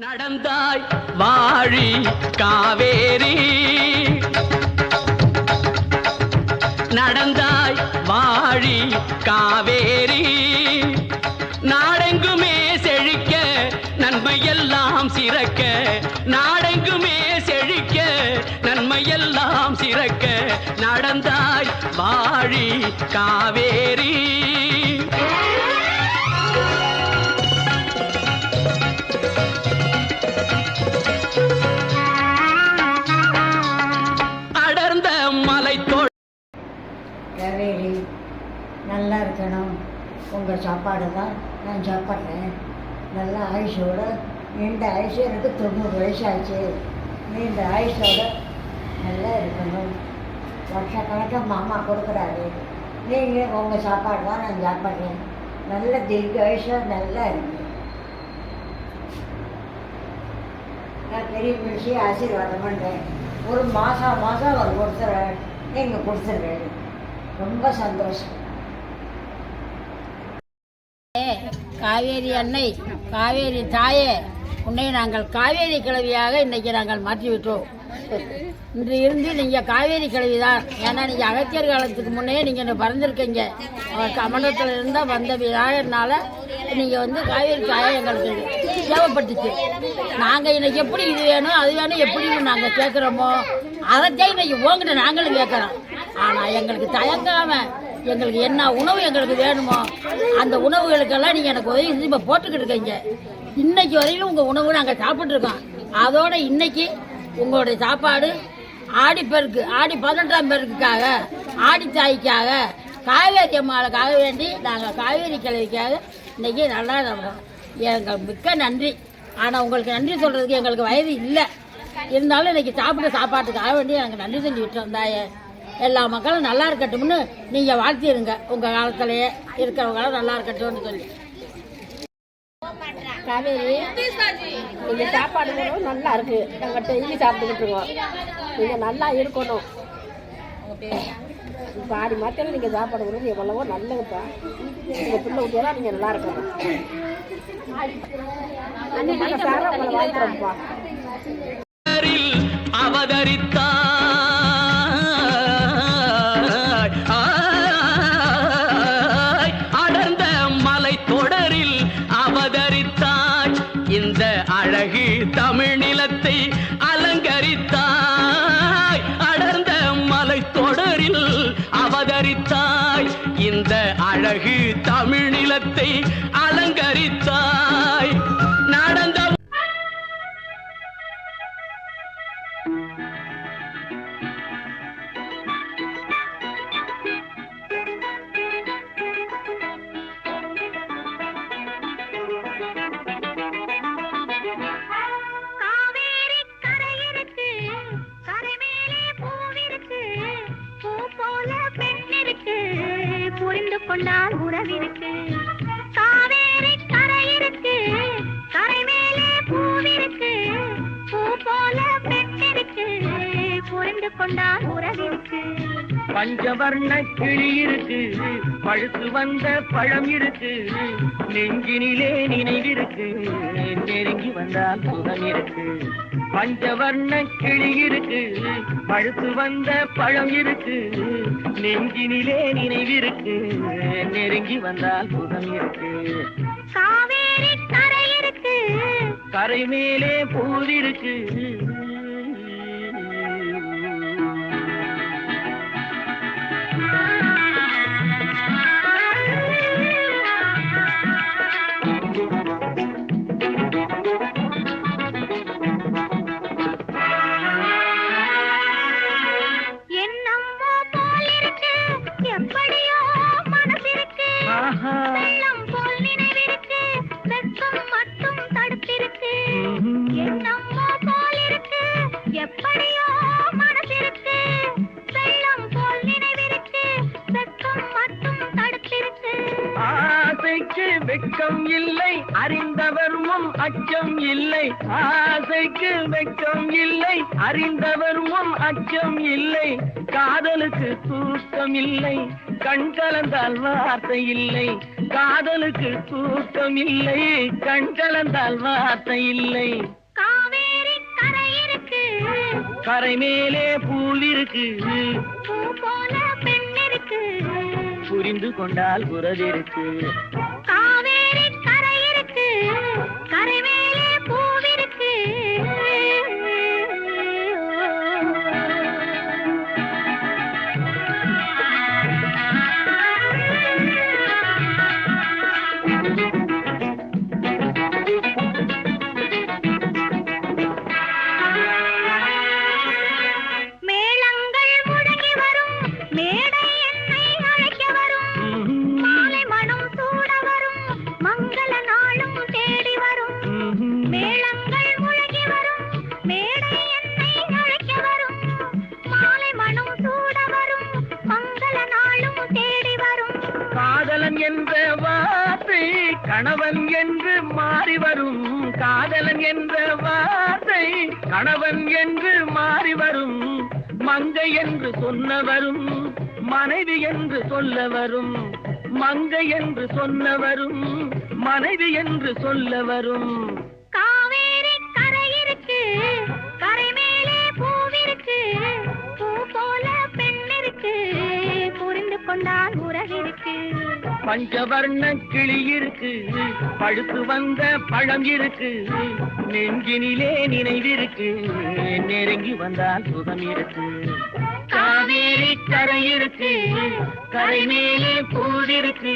நடந்தாய் வாழி காவேரி. நடந்தாய் வாழி காவேரி. நாடெங்குமே செழிக்க நன்மையெல்லாம் சிறக்க. நாடெங்குமே செழிக்க நன்மையெல்லாம் சிறக்க. நடந்தாய் வாழி காவேரி. கவேரி நல்லா இருக்கணும். உங்கள் சாப்பாடு தான் நான் சாப்பிட்றேன். நல்ல ஆயுஷோட நீண்ட ஆயுஷு எனக்கு தொண்ணூறு வயசாச்சு. நீண்ட ஆயுஷோட நல்லா இருக்கணும். வருஷக்கணக்காக மாமா கொடுக்குறாரு. நீங்கள் உங்கள் சாப்பாடு தான் நான் சாப்பிட்றேன். நல்ல தீர்க்க வயசாக நல்லா இருக்கு. நான் பெரிய விஷயம் ஆசீர்வாதம் பண்ணுறேன் ஒரு மாதம் மாதம் அவர் கொடுத்துறேன் நீங்கள் கொடுத்துட்றேன் ரொம்ப சந்தோஷம். காவேரி அன்னை காவேரி தாயே உன்னை நாங்கள் காவேரி கிழவியாக இன்னைக்கு நாங்கள் மாற்றிவிட்டோம். இன்று இருந்து நீங்கள் காவேரி கிழவி தான். ஏன்னா நீங்கள் அகத்தியர் காலத்துக்கு முன்னே நீங்கள் பறந்துருக்கீங்க. அவர் கமலத்தில் இருந்தால் வந்த விழானால நீங்கள் வந்து காவேரி தாயை எங்களுக்கு தேவைப்பட்டுச்சு. நாங்கள் இன்னைக்கு எப்படி இது வேணும் அது வேணும் எப்படின்னு நாங்கள் கேட்குறோமோ அதைத்தான் இன்னைக்கு உங்ககிட்ட நாங்களும் கேட்குறோம் ஆனால் எங்களுக்கு தயங்காம எங்களுக்கு என்ன உணவு எங்களுக்கு வேணுமோ அந்த உணவுகளுக்கெல்லாம் நீங்கள் எனக்கு உதவி செஞ்சு இப்போ போட்டுக்கிட்டு இருக்கீங்க. இன்னைக்கு வரையிலும் உங்கள் உணவு நாங்கள் சாப்பிட்ருக்கோம் அதோட இன்னைக்கு உங்களுடைய சாப்பாடு ஆடிப்பெருக்கு ஆடி பதினெட்டாம் பெருக்குக்காக ஆடி தாய்க்காக காவேரி அம்மாளுக்காக வேண்டி நாங்கள் காவேரி கிழவிக்காக இன்னைக்கு நல்லா நடக்கிறோம் எங்கள் மிக்க நன்றி. ஆனால் உங்களுக்கு நன்றி சொல்கிறதுக்கு எங்களுக்கு வயது இல்லை. இருந்தாலும் இன்னைக்கு சாப்பிட்ட சாப்பாட்டுக்காக வேண்டி எனக்கு நன்றி செஞ்சு விட்டு தாயே எல்லா மக்களும் நல்லா இருக்கட்டும்னு நீங்கள் வாழ்த்திருங்க. உங்கள் காலத்திலேயே இருக்கிறவங்களும் நல்லா இருக்கட்டும்னு சொல்லி. காவேரி இந்த சாப்பாடு நல்லா இருக்கு. நாங்கள் டெய்லி சாப்பிட்டுக்கிட்டு இருக்கோம். நீங்கள் நல்லா இருக்கணும். ஆடி மாத்திரம் நீங்கள் சாப்பாடு கூட எவ்வளவோ நல்லதுப்பா. உங்கள் பிள்ளை ஊட்டியெல்லாம் நீங்கள் நல்லா இருக்கணும். மனசார உங்களை வாழ்த்துறோம்ப்பா அவதரித்தாய் இந்த அழகு தமிழ் நிலத்தை அலங்கரித்தாய். அடர்ந்த மலை தொடரில் அவதரித்தாய். இந்த அழகு தமிழ் நிலத்தை அலங்கரித்தாய். புரிந்து கொண்டால் உறவிருக்கு காவேரி கரை இருக்கு கரை மேலே பூவிருக்கு பூ போல பெற்றிருக்கு புரிந்து கொண்டால் உறவிருக்கு பஞ்சவர்ண கிளி இருக்கு பழுத்து வந்த பழம் இருக்கு. நெஞ்சினிலே நினைவிருக்கு நெருங்கி வந்தால் சுகம் இருக்கு. பஞ்சவர்ண கிளி இருக்கு. பழுத்து வந்த பழம் இருக்கு. நெஞ்சினிலே நினைவிருக்கு. நெருங்கி வந்தால் சுகம் இருக்கு. காவேரி கரையிருக்கு கரை மேலே பூவிருக்கு ஆசைக்கு வெட்கம் இல்லை. அறிந்தவர் முன் அச்சம் இல்லை. ஆசைக்கு வெட்கம் இல்லை. அறிந்தவர் முன் அச்சம் இல்லை. காதலுக்கு தூக்கம் இல்லை. கண் கலந்தால் வார்த்தை இல்லை. காதலுக்கு தூக்கம் இல்லை. கண் கலந்தால் வார்த்தை இல்லை. காவேரி கரை மேலே போல இருக்கு. புரிந்து கொண்டால் காவேரி என்ற வார்த்தை கணவன் என்று மாறி வரும் காதலன் என்ற வார்த்தை கணவன் என்று மாறி வரும் மங்கை என்று சொன்னவரும் மனைவி என்று சொல்ல வரும் மங்கை என்று சொன்னவரும் மனைவி என்று சொல்ல வரும். பஞ்சவர்ண கிளி இருக்கு. பழுத்து வந்த பழம் இருக்கு. நெஞ்சினிலே நினைவிருக்கு. நெருங்கி வந்தால் சுகம் இருக்கு. காவேரி கரை இருக்கு. கரை மேலே பூவிருக்கு